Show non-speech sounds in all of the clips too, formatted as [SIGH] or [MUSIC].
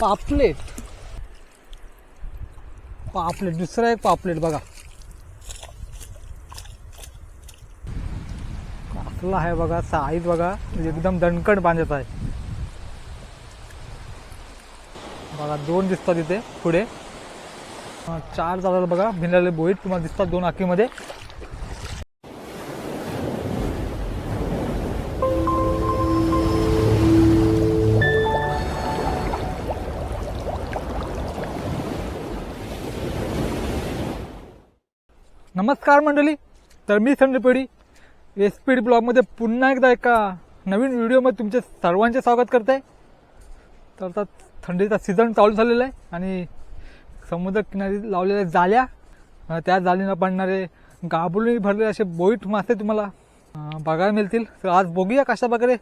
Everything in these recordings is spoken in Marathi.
पापलेट. पापलेट दुसरा एक पापलेट बघा. कसला आहे बघा साईज बघा म्हणजे एकदम दणकट बांधत आहे. बघा दोन दिसतात इथे पुढे. चार जातात बघा भिनलेले बोईट तुम्हाला दिसतात दोन आखीमध्ये. नमस्कार मंडळी तर मी संजय पेढी. एस पी डी ब्लॉगमध्ये पुन्हा एकदा एका नवीन व्हिडिओमध्ये तुमचे सर्वांचे स्वागत करत आहे तर आता थंडीचा सीझन चालू झालेला आहे आणि समुद्रकिनारी लावलेल्या जाल्या त्या जालीनं पडणारे गाबुळी भरलेले असे बोईट मासे तुम्हाला बघायला मिळतील. तर आज बघूया कशा प्रकारे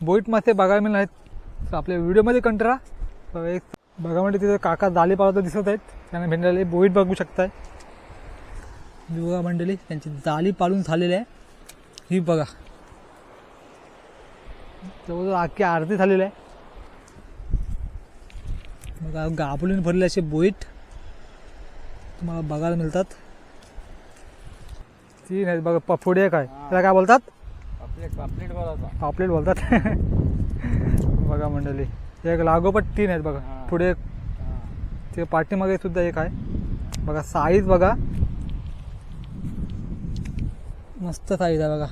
बोईट मासे बघायला मिळणार आहेत. तर आपल्या व्हिडिओमध्ये कंटरा तर एक बघा म्हणजे तिथे काका जाली पावत दिसत आहेत. त्यांना भेटलेले बोईट बघू शकताय. युवा मंडळी त्यांची जाळी पाडून झालेली आहे. ही बघा. जवळजवळ अख्खी आरती झालेली आहे. बघा गाबुलीने भरलेले असे बोईट तुम्हाला बघायला मिळतात. तीन आहेत बघा प- पुढे काय त्याला काय बोलतात? पापलेट बोलतात. [LAUGHS] बघा मंडळी एक लागोपाठ तीन आहेत बघा. पुढे ते पाठीमागे सुद्धा एक आहे. बघा साईज बघा. मस्त साईज आहे बघा.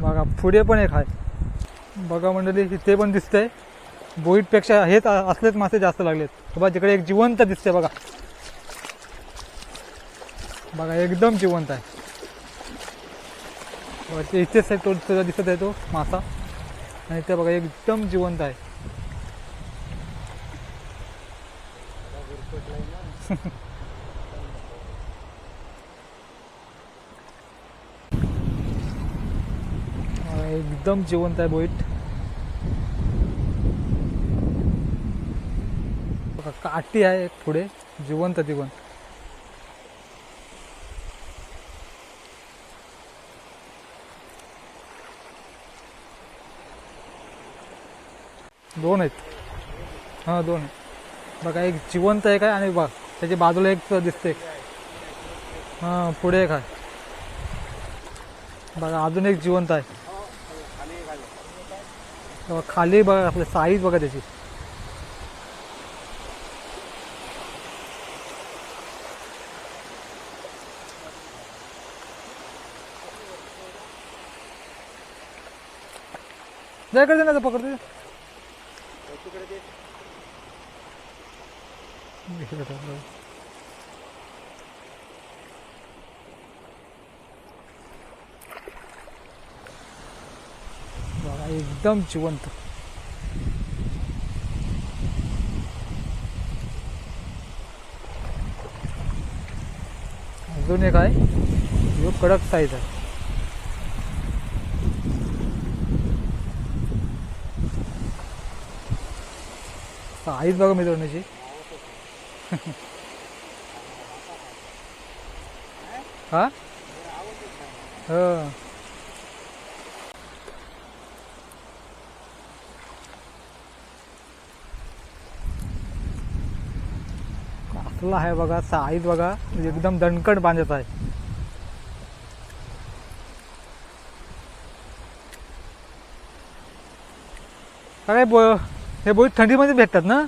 बघा पुढे पण एक आहे. बघा मंडळी इथे पण दिसतंय. बोईटपेक्षा हेच असलेच मासे जास्त लागलेत. बघा तिकडे एक जिवंत दिसते बघा. बघा एकदम जिवंत आहे. इथेच आहे तो तुझा दिसत आहे तो मासा. आणि ते बघा एकदम जिवंत आहे. [LAUGHS] एकदम जिवंत आहे बोईट. बघा काठी आहे पुढे जिवंत तिवंत दोन आहेत. हां दोन आहेत. बघा एक जिवंत एक आहे आणि बघ त्याच्या बाजूला एक दिसते हां पुढे एक आहे. बघा अजून एक जिवंत आहे. खाली बघा आपली साईज बघा त्याची. जय करते ना पकडते एकदम जिवंत. अजून एक आहे. कडक साईज आहे. आईच बघा मित्रांची हा? हो। कसला आहे बघा साईज बघा एकदम दणकट बांधत आहे काय बोल हे बोई थंडीमध्ये भेटतात ना?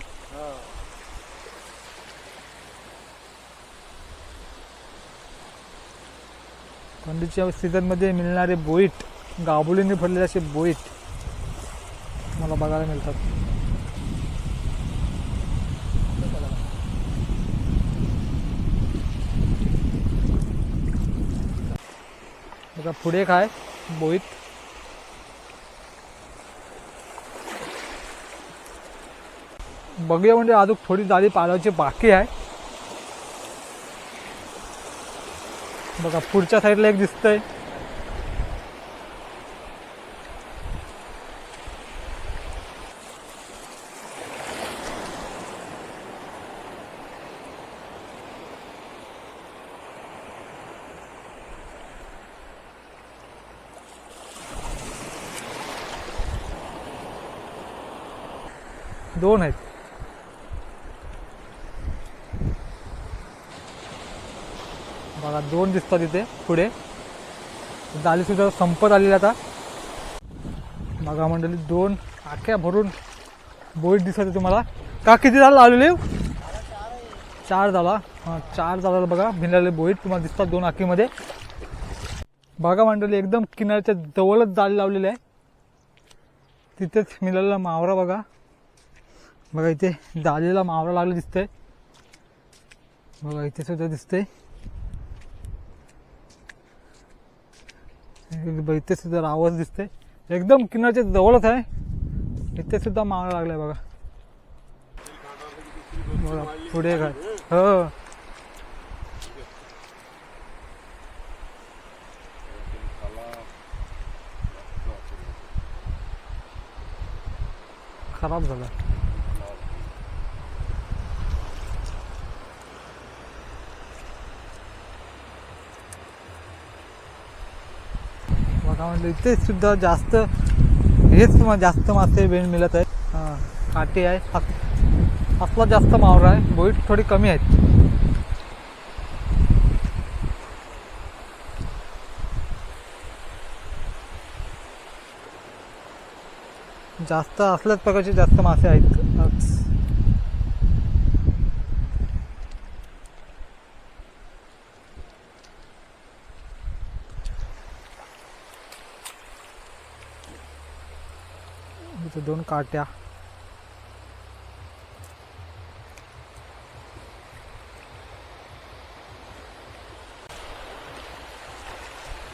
थंडीच्या सीझनमध्ये मिळणारे बोईट गाबुलीने भरलेले असे बोईट मला बघायला मिळतात. आता पुढे काय बोईट. बघूया म्हणजे अजून थोडी जाळी पाळायची बाकी आहे. बघा पुढच्या साईडला एक दिसतंय. दोन आहेत. बघा दोन दिसतात इथे पुढे. जाळी सुद्धा संपत आलेली आता. बघा मंडळी दोन आख्या भरून बोईट दिसत आहे तुम्हाला. का किती झाला लावलेले चार झाला हां चार झाला बघा भिनलेले बोईट तुम्हाला दिसतात दोन आखीमध्ये. बघा मंडळी एकदम किनाऱ्याच्या जवळच जाळी लावलेले आहे. तिथेच मिळालेला मावरा बघा. बघा इथे जाळीला मावरा लागला दिसतंय बघा इथे सुद्धा दिसतंय इथे सुद्धा आवाज दिसते एकदम किनारच्या जवळच आहे. इथे सुद्धा मावळा लागलाय बघा. बघा पुढे काय हो. खराब झाला. बघा म्हणलं इथे सुद्धा जास्त हेच जास्त मासे बेंड मिळत आहेत. काटे आहे. असला जास्त मावरा आहे. बोईट थोडी कमी आहेत. जास्त असल्याच प्रकारचे जास्त मासे आहेत. इथे दोन काट्या.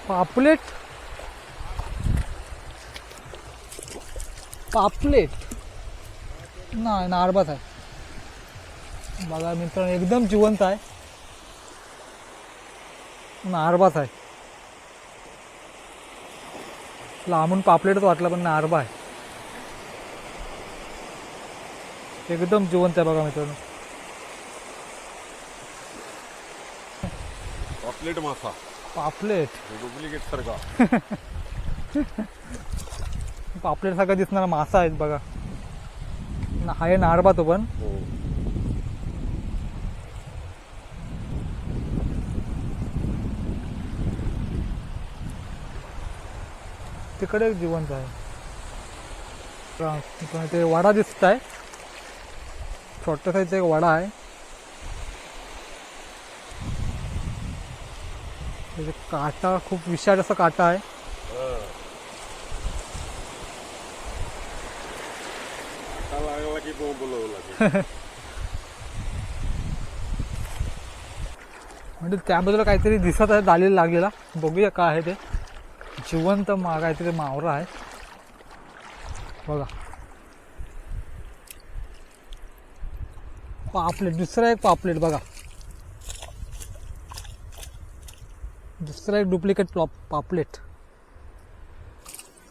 पापलेट? पापलेट? नाही नारबाच आहे. बघा मित्रांनो एकदम जिवंत आहे. नारबाच आहे. लांबून पापलेटच वाटलं पण नारबा आहे. एकदम जिवंत आहे बघा मित्रांनो. पॉपलेट मासा. पापलेट. डुप्लिकेट सारखा. [LAUGHS] पापलेट सारखा दिसणारा मासा आहेत बघा. ना- आहे नारबा तो पण. हो. तिकडे जिवंत आहे. हा, ते वाडा दिसत आहे छोट्या साईजचा एक वाडा आहे. त्याचे काटा खूप विशाल असा काटा आहे. [LAUGHS] म्हणजे त्या बाजूला काहीतरी दिसत आहे दालेला लागलेला. बघूया काय आहे ते. जिवंत मा काहीतरी मावरा आहे. बघा. पापलेट दुसरा एक पापलेट बघा. दुसरा एक डुप्लिकेट प्लॉप पापलेट.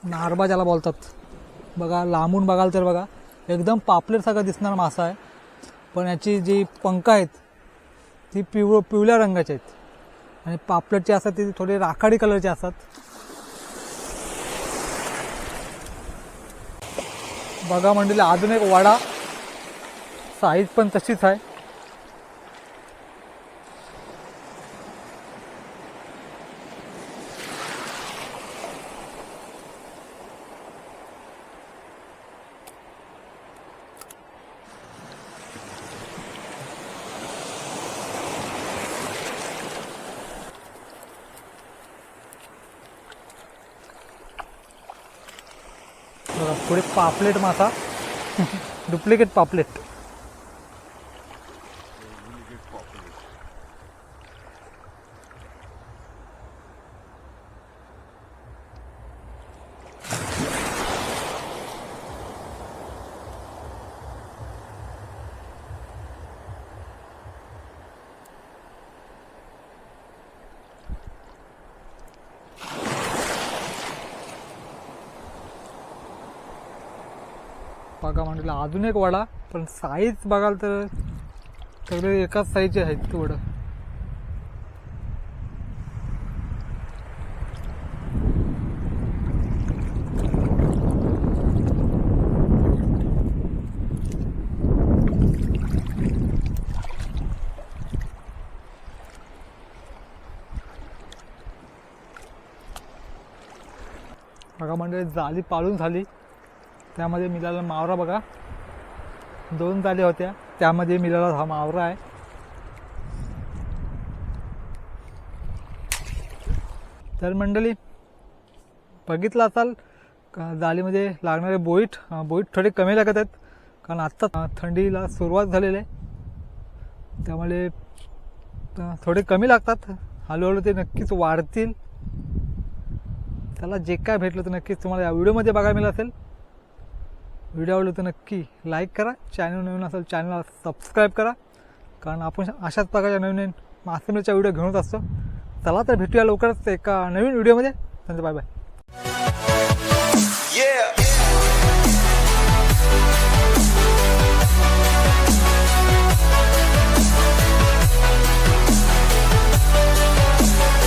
नारबा ज्याला बोलतात. बघा लांबून बघाल तर बघा एकदम पापलेट सारखा दिसणारा मासा आहे. पण याची जी पंख आहेत ती पिव पिवळ्या रंगाची आहेत. आणि पापलेटचे असतात ते थोडे राखाडी कलरचे असतात. बघा म्हणजे अजून एक वडा. साईज पण तशीच आहे. पुढे पापलेट मासा. [LAUGHS] डुप्लिकेट पापलेट. पाका म्हटलं अजून एक वडा पण साईज बघाल तर सगळे एकाच साईजचे आहेत ते वडं बघा जाली पाळून झाली. त्यामध्ये मिळाला मावरा बघा. दोन जाळी होत्या. त्यामध्ये मिळाला हा मावरा आहे. तर मंडळी बघितलं असाल का जाळीमध्ये लागणारे बोईट बोईट थोडे कमी लागत आहेत. कारण आत्ता थंडीला सुरुवात झालेली आहे. त्यामुळे थोडे कमी लागतात. हळूहळू ते नक्कीच वाढतील. त्याला जे काय भेटलं तर नक्कीच तुम्हाला या व्हिडिओमध्ये बघायला मिळेल असेल. व्हिडिओ आवडले तर नक्की लाईक करा. चॅनल नवीन असेल चॅनलला सबस्क्राईब करा. कारण आपण अशाच प्रकारच्या नवीन नवीन मासेमरीच्या व्हिडिओ घेऊनच असतो. चला तर भेटूया लवकरच एका नवीन व्हिडिओमध्ये. त्यांचं बाय बाय